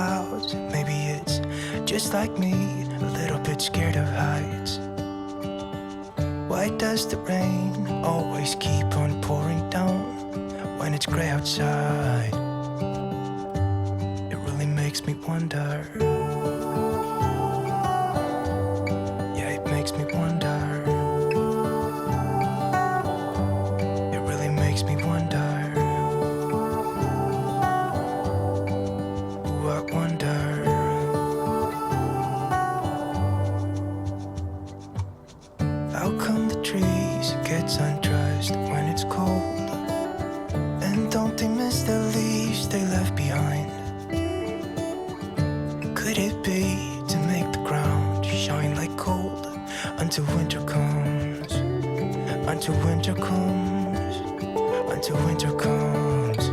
Clouds? Maybe it's just like me, a little bit scared of heights. Why does the rain always keep on pouring down when it's gray outside? It really makes me wonder. They left behind? Could it be to make the ground shine like until winter comes? Until winter comes, until winter comes.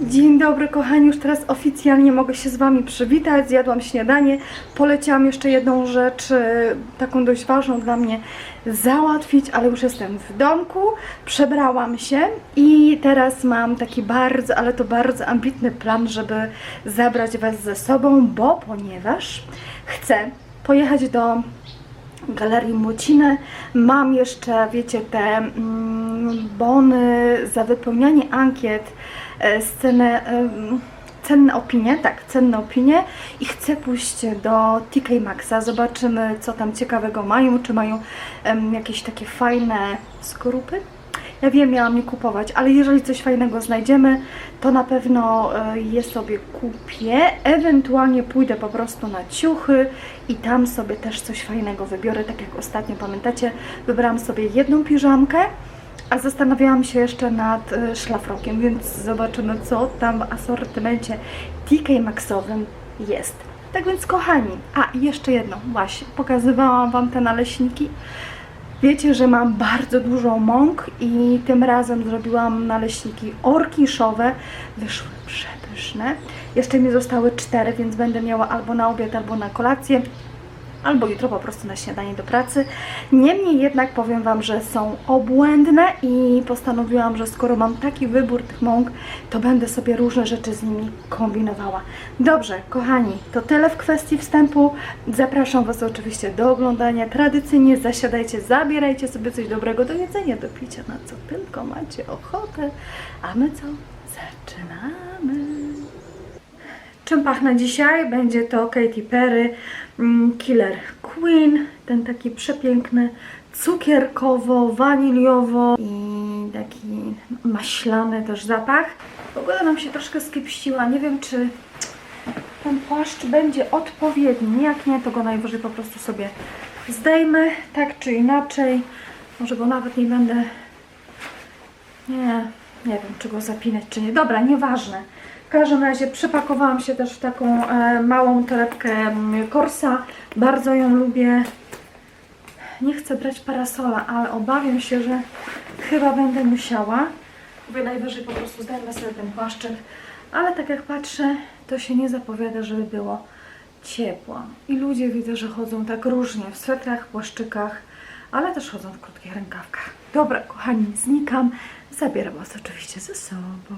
Dzień dobry kochani, już teraz oficjalnie mogę się z Wami przywitać. Zjadłam śniadanie, poleciałam jeszcze jedną rzecz, e, taką dość ważną dla mnie załatwić, ale już jestem w domku, przebrałam się i teraz mam taki bardzo, ale to bardzo ambitny plan, żeby zabrać Was ze sobą, bo ponieważ chcę pojechać do Galerii Młociny. Mam jeszcze, wiecie, te mm, bony za wypełnianie ankiet, e, scenę, cenne opinie, tak, cenne opinie i chcę pójść do TK Maxa. Zobaczymy, co tam ciekawego mają, czy mają em, jakieś takie fajne skorupy. Ja wiem, miałam nie kupować, ale jeżeli coś fajnego znajdziemy, to na pewno e, je sobie kupię. Ewentualnie pójdę po prostu na ciuchy i tam sobie też coś fajnego wybiorę. Tak jak ostatnio pamiętacie, wybrałam sobie jedną piżamkę, a zastanawiałam się jeszcze nad e, szlafrokiem, więc zobaczymy, co tam w asortymencie TK Maxowym jest. Tak więc, kochani, a jeszcze jedno, właśnie, pokazywałam Wam te naleśniki. Wiecie, że mam bardzo dużo mąk i tym razem zrobiłam naleśniki orkiszowe. Wyszły przepyszne. Jeszcze mi zostały cztery, więc będę miała albo na obiad, albo na kolację. Albo jutro po prostu na śniadanie do pracy. Niemniej jednak powiem Wam, że są obłędne i postanowiłam, że skoro mam taki wybór tych mąk, to będę sobie różne rzeczy z nimi kombinowała. Dobrze, kochani, to tyle w kwestii wstępu. Zapraszam Was oczywiście do oglądania. Tradycyjnie zasiadajcie, zabierajcie sobie coś dobrego do jedzenia, do picia, na co tylko macie ochotę. A my co? Zaczynamy! Czym pachnę dzisiaj? Będzie to Katy Perry Killer Queen. Ten taki przepiękny cukierkowo, waniliowo i taki maślany też zapach. Pogoda nam się troszkę skiepściła. Nie wiem, czy ten płaszcz będzie odpowiedni. Jak nie, to go najwyżej po prostu sobie zdejmę, tak czy inaczej. Może go nawet nie będę... Nie, nie wiem, czy go zapinać, czy nie. Dobra, nieważne. W każdym razie przypakowałam się też w taką e, małą torebkę mm, Corsa. Bardzo ją lubię. Nie chcę brać parasola, ale obawiam się, że chyba będę musiała. Mówię, najwyżej po prostu zdejmę sobie ten płaszczyk. Ale tak jak patrzę, to się nie zapowiada, żeby było ciepło. I ludzie widzę, że chodzą tak różnie w swetrach, płaszczykach, ale też chodzą w krótkich rękawkach. Dobra, kochani, znikam. Zabieram Was oczywiście ze sobą.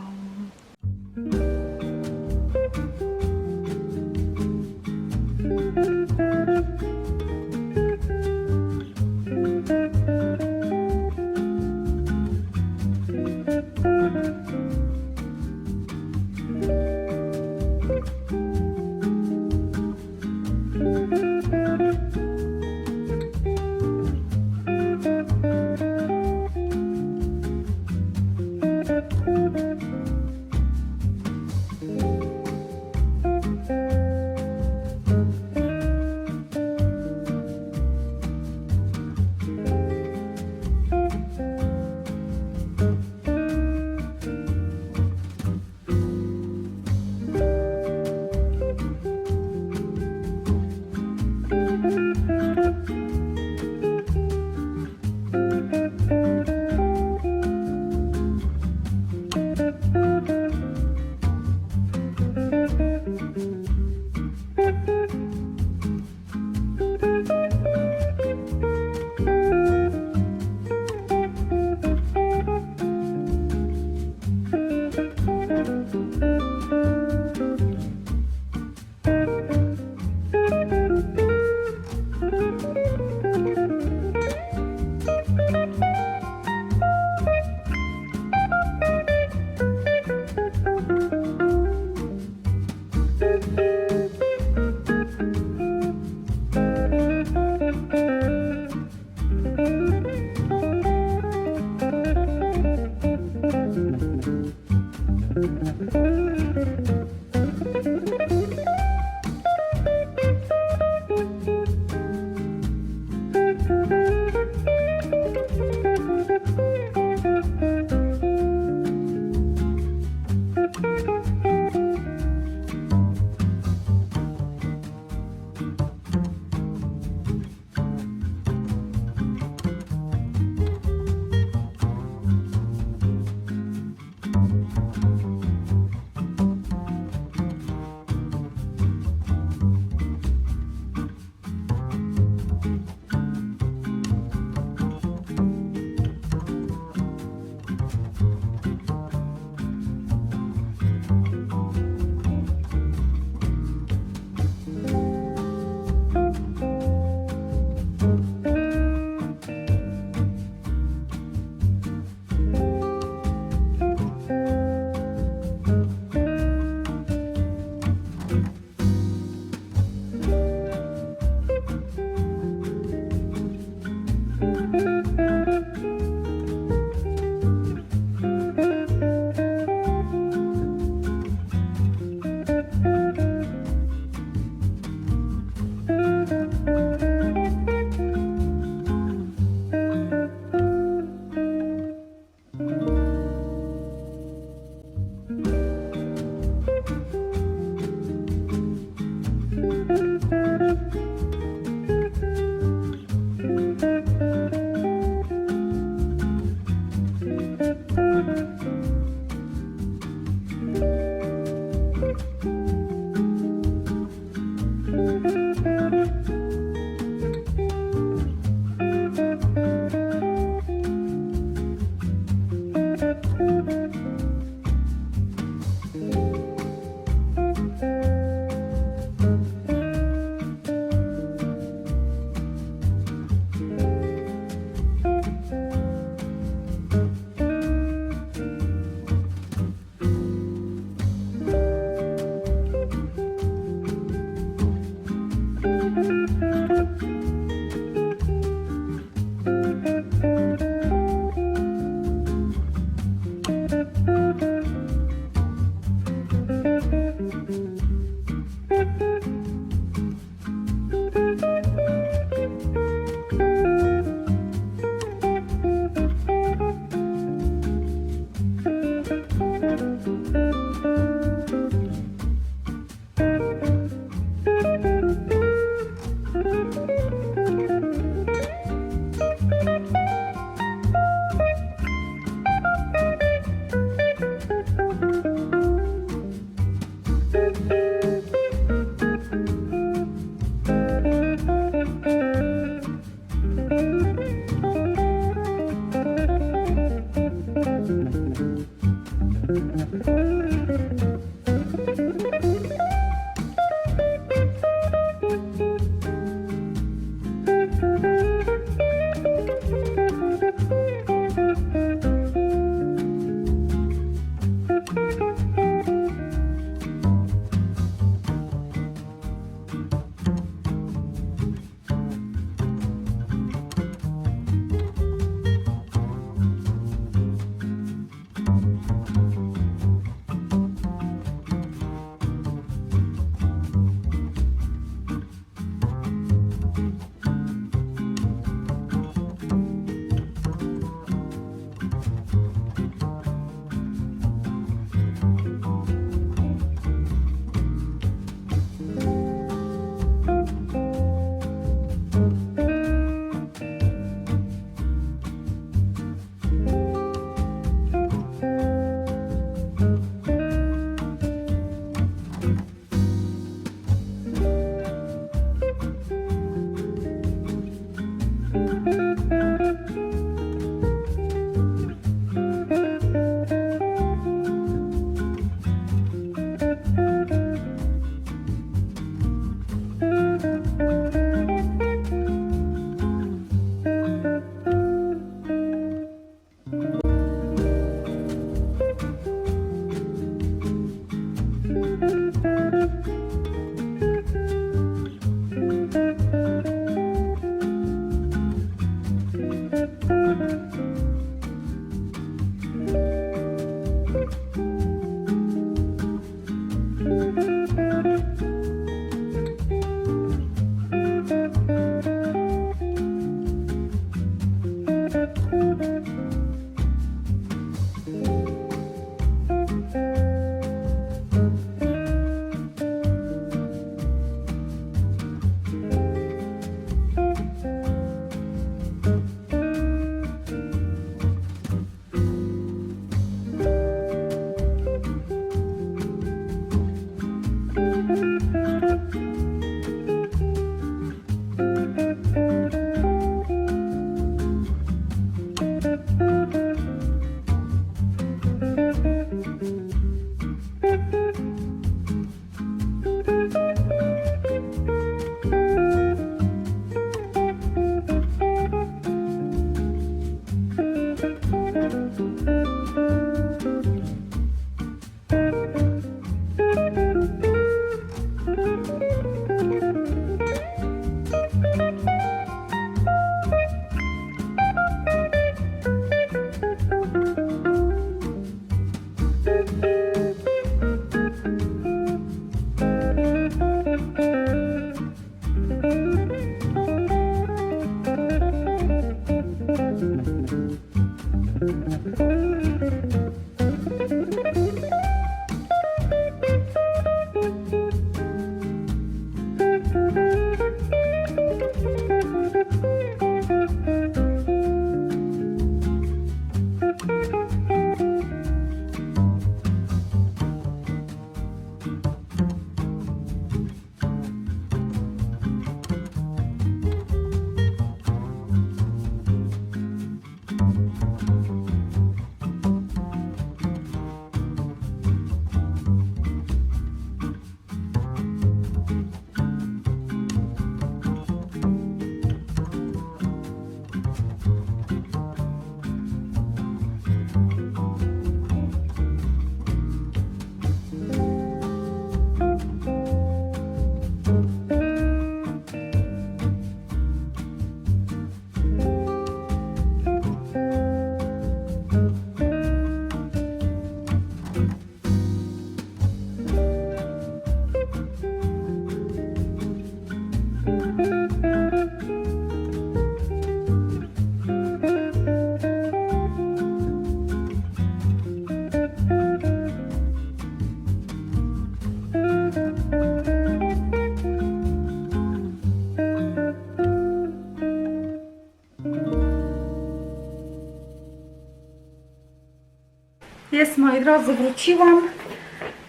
Jest, moi drodzy, wróciłam.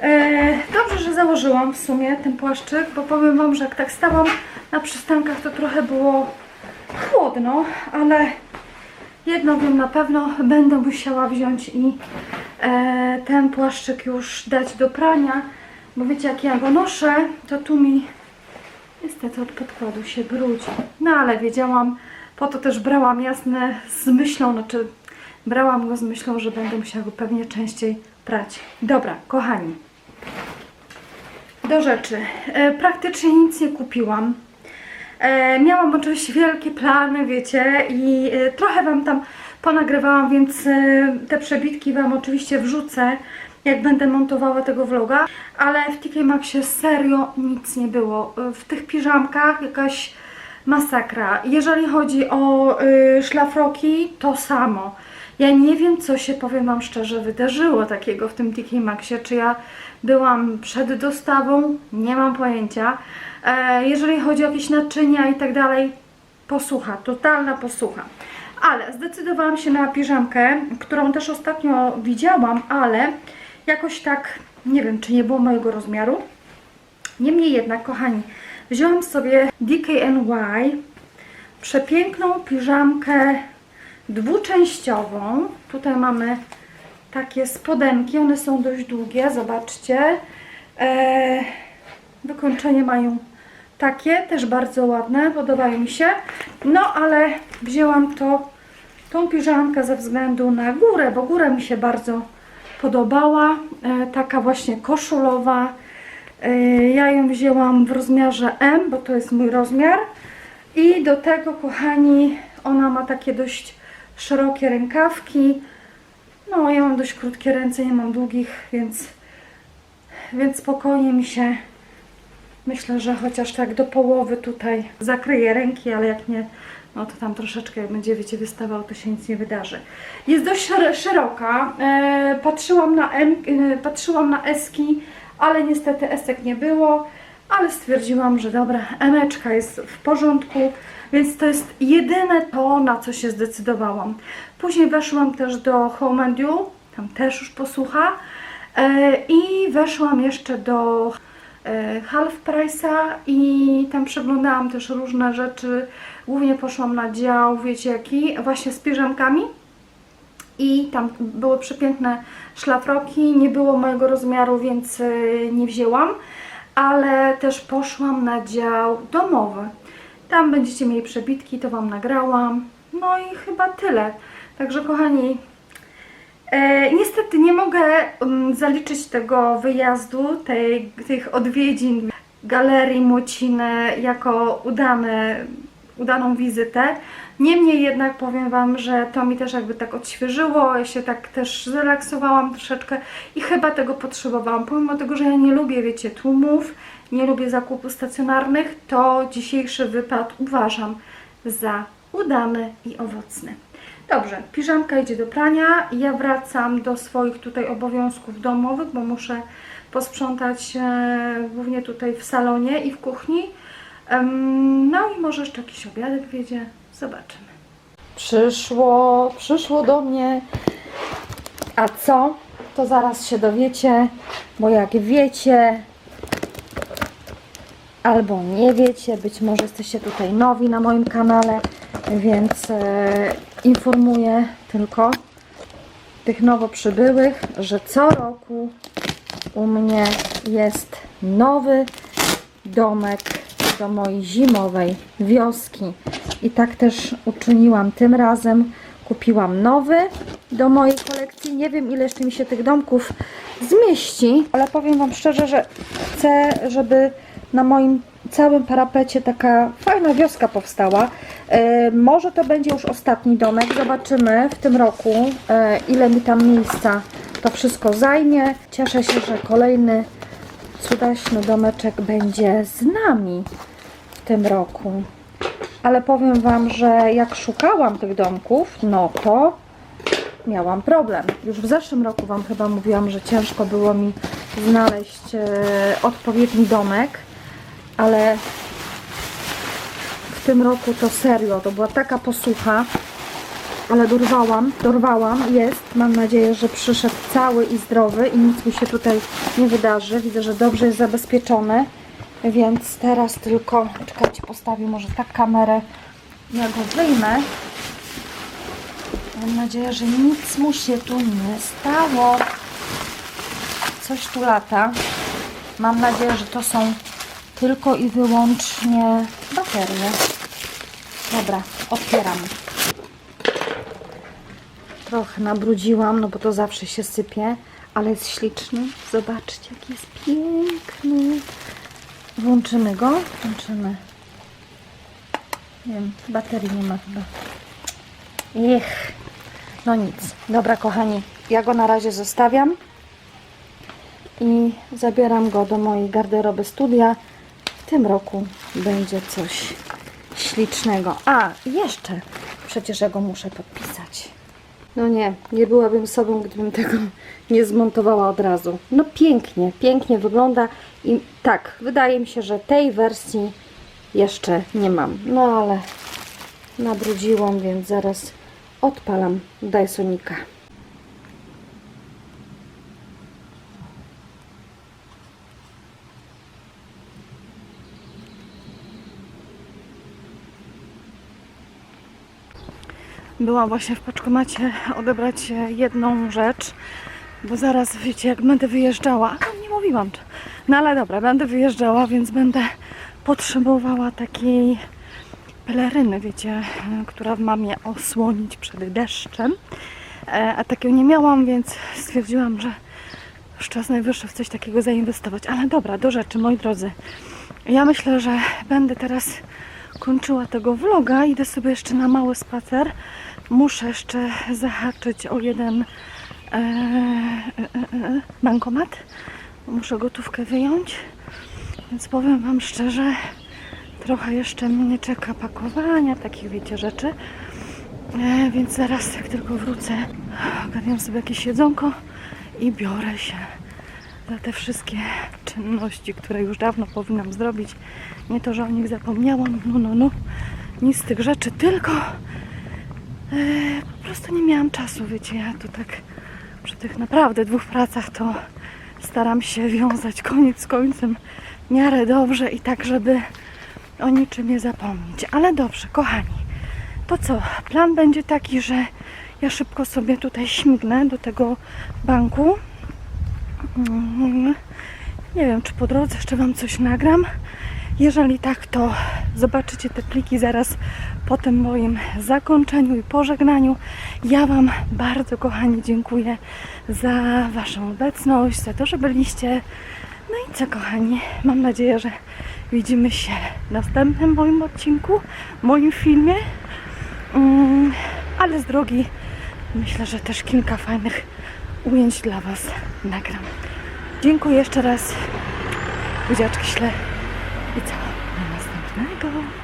E, dobrze, że założyłam w sumie ten płaszczyk, bo powiem Wam, że jak tak stałam na przystankach, to trochę było chłodno, ale jedno wiem na pewno, będę musiała wziąć i e, ten płaszczyk już dać do prania, bo wiecie, jak ja go noszę, to tu mi niestety od podkładu się brudzi. No ale wiedziałam, po to też brałam jasne z myślą, znaczy brałam go z myślą, że będę musiała go pewnie częściej prać. Dobra, kochani, do rzeczy. E, praktycznie nic nie kupiłam. E, miałam oczywiście wielkie plany, wiecie, i e, trochę Wam tam ponagrywałam, więc e, te przebitki Wam oczywiście wrzucę, jak będę montowała tego vloga, ale w TK Maxie serio nic nie było. E, W tych piżamkach jakaś masakra. Jeżeli chodzi o y, szlafroki, to samo. Ja nie wiem, co się, powiem Wam szczerze, wydarzyło takiego w tym TK Maxie. Czy ja byłam przed dostawą? Nie mam pojęcia. E, jeżeli chodzi o jakieś naczynia i tak dalej, posłucha, totalna posłucha. Ale zdecydowałam się na piżamkę, którą też ostatnio widziałam, ale jakoś tak, nie wiem, czy nie było mojego rozmiaru. Niemniej jednak, kochani, wziąłam sobie DKNY przepiękną piżamkę dwuczęściową. Tutaj mamy takie spodenki, one są dość długie, zobaczcie. Eee, wykończenie mają takie, też bardzo ładne, podobają mi się. No ale wzięłam to, tą piżamkę ze względu na górę, bo góra mi się bardzo podobała. E, taka właśnie koszulowa. E, ja ją wzięłam w rozmiarze M, bo to jest mój rozmiar. I do tego, kochani, ona ma takie dość szerokie rękawki. No, ja mam dość krótkie ręce, nie mam długich, więc, więc spokojnie mi się Myślę, że chociaż tak do połowy tutaj zakryję ręki, ale jak nie, no to tam troszeczkę jak będzie, wiecie, wystawał, to się nic nie wydarzy. Jest dość szer- szeroka. E, patrzyłam na M, e, patrzyłam na eski, ale niestety esek nie było, ale stwierdziłam, że dobra, emeczka jest w porządku, więc to jest jedyne to, na co się zdecydowałam. Później weszłam też do Home and You, tam też już posłucha. E, I weszłam jeszcze do e, Half Price'a i tam przeglądałam też różne rzeczy. Głównie poszłam na dział, wiecie jaki, właśnie z piżamkami. I tam były przepiękne szlafroki, nie było mojego rozmiaru, więc e, nie wzięłam. Ale też poszłam na dział domowy. Tam będziecie mieli przebitki, to Wam nagrałam. No i chyba tyle. Także kochani, E, niestety nie mogę um, zaliczyć tego wyjazdu, tej, tych odwiedzin Galerii Młociny jako udane, udaną wizytę. Niemniej jednak powiem Wam, że to mi też jakby tak odświeżyło, ja się tak też zrelaksowałam troszeczkę i chyba tego potrzebowałam. Pomimo tego, że ja nie lubię, wiecie, tłumów, nie lubię zakupów stacjonarnych, to dzisiejszy wypad uważam za udany i owocny. Dobrze, piżamka idzie do prania. Ja wracam do swoich tutaj obowiązków domowych, bo muszę posprzątać e, głównie tutaj w salonie i w kuchni. No i może jeszcze jakiś obiadek wiedzie. Zobaczymy. Przyszło, przyszło do mnie. A co? To zaraz się dowiecie, bo jak wiecie, albo nie wiecie, być może jesteście tutaj nowi na moim kanale, więc e, informuję tylko tych nowo przybyłych, że co roku u mnie jest nowy domek do mojej zimowej wioski. I tak też uczyniłam tym razem. Kupiłam nowy do mojej kolekcji. Nie wiem ile jeszcze mi się tych domków zmieści, ale powiem Wam szczerze, że chcę, żeby na moim całym parapecie taka fajna wioska powstała. E, może to będzie już ostatni domek. Zobaczymy w tym roku, e, ile mi tam miejsca to wszystko zajmie. Cieszę się, że kolejny cudaśny domeczek będzie z nami tym roku. Ale powiem Wam, że jak szukałam tych domków, no to miałam problem. Już w zeszłym roku Wam chyba mówiłam, że ciężko było mi znaleźć e, odpowiedni domek, ale w tym roku to serio, to była taka posłucha. ale dorwałam, dorwałam, jest. Mam nadzieję, że przyszedł cały i zdrowy i nic mu się tutaj nie wydarzy. Widzę, że dobrze jest zabezpieczony, więc teraz tylko, czekajcie, postawię może tak kamerę, ja go wyjmę. Mam nadzieję, że nic mu się tu nie stało. Coś tu lata. Mam nadzieję, że to są tylko i wyłącznie baterie. Dobra, otwieram. Trochę nabrudziłam, no bo to zawsze się sypie, ale jest śliczny. Zobaczcie, jaki jest piękny. Włączymy go? Włączymy. Nie wiem, baterii nie ma chyba. Ich. No nic. Dobra, kochani, ja go na razie zostawiam i zabieram go do mojej garderoby studia. W tym roku będzie coś ślicznego. A, jeszcze przecież ja go muszę podpisać. No nie, nie byłabym sobą, gdybym tego nie zmontowała od razu. No pięknie, pięknie wygląda i tak, wydaje mi się, że tej wersji jeszcze nie mam. No ale nabrudziłam, więc zaraz odpalam Dysonika. Byłam właśnie w paczkomacie odebrać e, jedną rzecz, bo zaraz, wiecie, jak będę wyjeżdżała, a nie mówiłam, no ale dobra, będę wyjeżdżała, więc będę potrzebowała takiej peleryny, wiecie, która ma mnie osłonić przed deszczem, E, a takiego nie miałam, więc stwierdziłam, że już czas najwyższy w coś takiego zainwestować. Ale dobra, do rzeczy, moi drodzy. Ja myślę, że będę teraz kończyła tego vloga. Idę sobie jeszcze na mały spacer. Muszę jeszcze zahaczyć o jeden e, e, e, e, bankomat. Muszę gotówkę wyjąć. Więc powiem Wam szczerze, trochę jeszcze mnie czeka pakowania, takich wiecie rzeczy. E, więc zaraz jak tylko wrócę, ogarniam sobie jakieś jedzonko i biorę się za te wszystkie czynności, które już dawno powinnam zrobić. Nie to, że o nich zapomniałam, no, no, no. Nic z tych rzeczy, tylko po prostu nie miałam czasu, wiecie, ja tu tak przy tych naprawdę dwóch pracach to staram się wiązać koniec z końcem miarę dobrze i tak, żeby o niczym nie zapomnieć. Ale dobrze, kochani, to co? Plan będzie taki, że ja szybko sobie tutaj śmignę do tego banku. Mm, Nie wiem, czy po drodze jeszcze Wam coś nagram. Jeżeli tak, to zobaczycie te pliki zaraz po tym moim zakończeniu i pożegnaniu. Ja Wam bardzo, kochani, dziękuję za Waszą obecność, za to, że byliście. No i co, kochani, mam nadzieję, że widzimy się w następnym moim odcinku, moim filmie. Mm, ale z drogi myślę, że też kilka fajnych ujęć dla Was nagram. Dziękuję jeszcze raz. Buziaczki śle. I co? Do następnego.